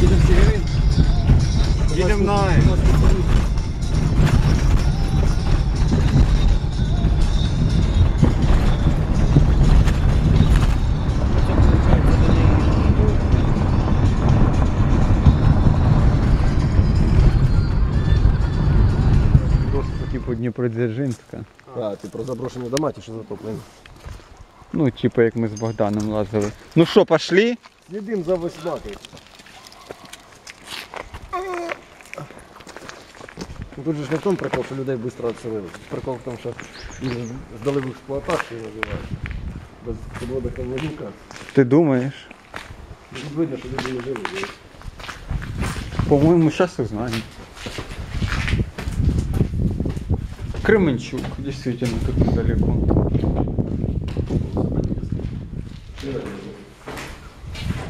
Їдемо Сіверин. Їдемо на Ай. Просто типу Дніпродзержинська. А, ти про заброшені дома, ті, що затоплені. Ну, типу, як ми з Богданом лазили. Ну що, пошли? Слідим за. Ну, Тут же ж не в тому прикол, що людей швидко відселили. Прикол в тому, що їх здали в експлуатацію називають. Без підводних комунікацій. Ти думаєш? Тут видно, що люди не жили. По-моему, сейчас узнаем. Кременчук, действительно, тут недалеко.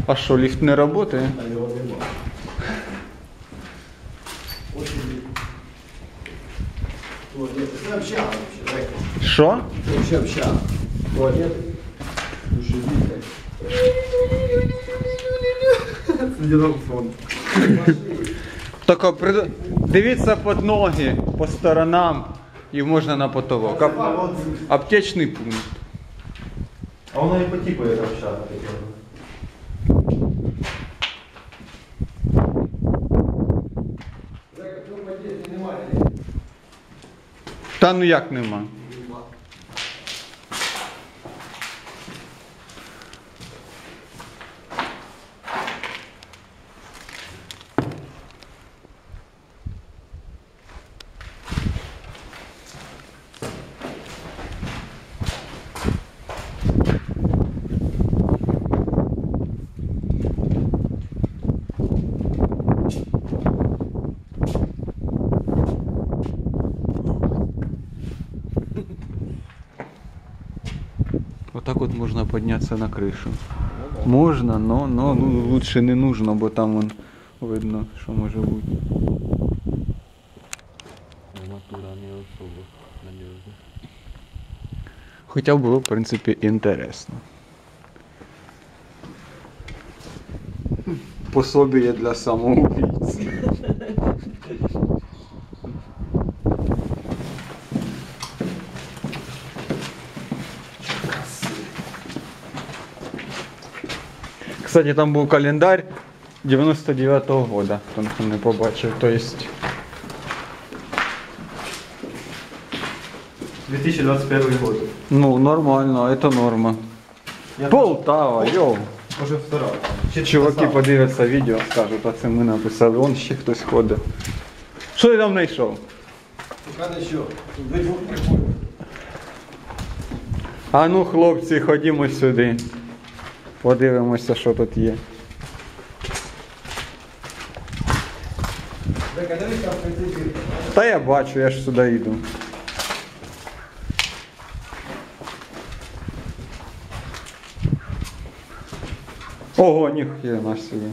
А что, лифт не работает? А його нема. Туалет. Це общага вообще, так? Что? Це вообще общага. Туалет. Душевик. Це дідом фонд. Только при... дивіться під ноги по сторонам і можна на потолок. Ап- Аптечний пункт. А воно і по типу як общага. Та ну як нема. Вот так вот можно подняться на крышу. Можно, но, но ну, лучше не нужно, бо там вон видно, що може бути. Натура не особо надежна. Хоча було, в принципі, інтересно. Пособіє для самоубійць. Кстати, там був календар 99-го года, хто хто не побачив. То есть 2021 год. Ну, нормально, это норма. Я Полтава, йоу. Може втора. Чи Чуваки сам? подивляться відео, скажуть, а це ми написали, он ще хтось ходить. Що ти там знайшов? Шукати що? Тут ви двох прикольно. А ну, хлопці, ходімо сюди. Подивимося, що тут є. Та я бачу, я ж сюди йду. Ого, ніхуя наш собі.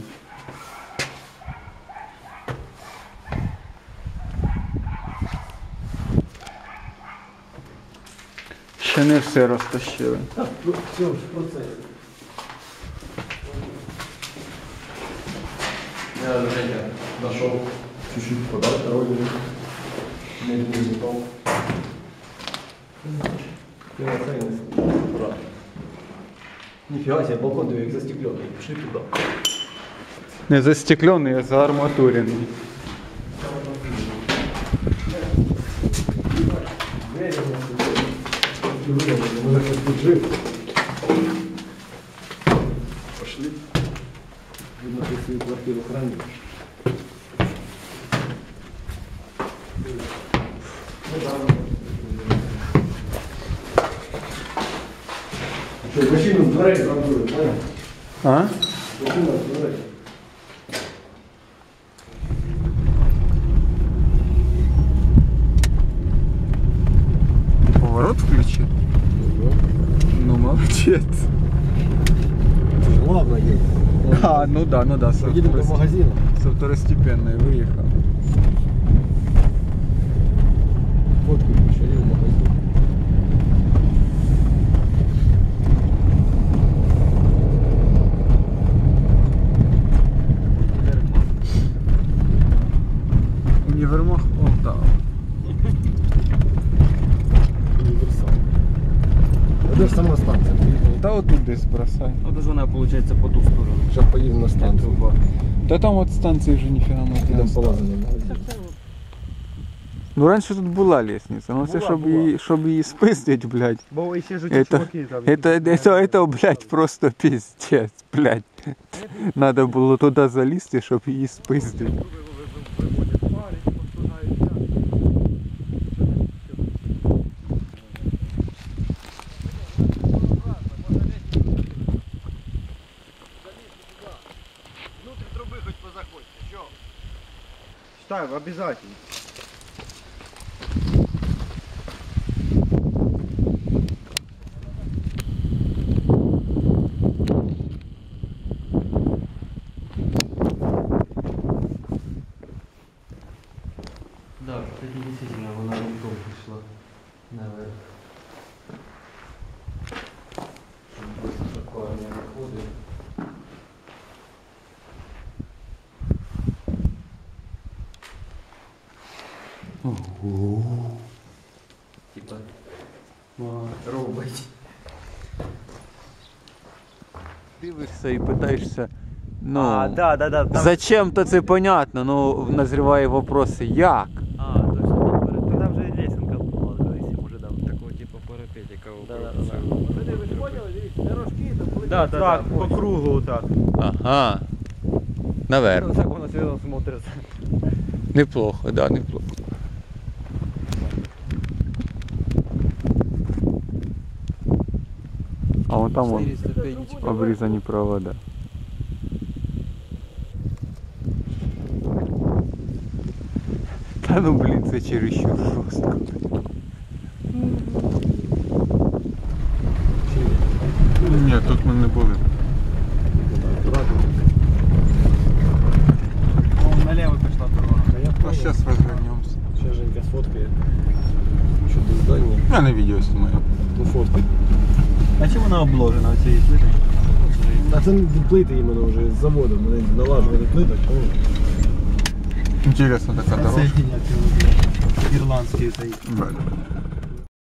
Ще не все розтащили. Так, ну, в цьому ж процесі. Женя нашел чуть-чуть. Не не упал. Я оцениваюсь. Ура. Нифига себе, балкон твой застекленный. Пошли туда. Не застеклений, а заарматурений. Пошли. Хранишь. Что, с дворей рандуют, понял? А? Поворот включил? Ну, молодец. Это же главное есть. А, а, ну да, ну да. Со Едем до второстеп- Со второстепенной выехал. Фотку пошли в магазин. Универмаг Полтава. де ж сама станція? Поїхали. Та отут десь бросай. От ж вона, виходить, по ту сторону. Зараз поїдемо на станцію. Та там от станції вже ніфіга не Підемо там. полазимо в магазин. Ну раніше тут була лестниця, ну це Була, щоб була. її, щоб її спиздить, блядь. Бо ще ж Это, это, это, это, блядь, просто пиздец, блядь. Надо було туди залізти, щоб Її спиздити. Так, обязательно. Типа, робить. Дивишся і питаєшся, ну, А, да, да, да. Там... зачем то це понятно, ну назріває вопроси, як? А, точно, там перед... Ну, там же лесенка була, да, если може там такого типу парапетика. Да, да, да. Да, да, так, по кругу так. Ага. Наверно. Так воно сюди смотриться. Неплохо, да, неплохо. А вон там вон обрізані провода. Та ну блін, це чересчур жорстко. Ні, тут ми не були. Вон налево пішла дорога. А я Ну, понял. зараз розвернемося. Сейчас Женька сфоткает. Чудо здання. Я на відео знімаю. Ну фоткай. А чим вона обложена цією плитою? А це не плити іменно вже з заводу. Вони налажували плиток. ну, Интересно така дорога. Ірландський цей. Бля.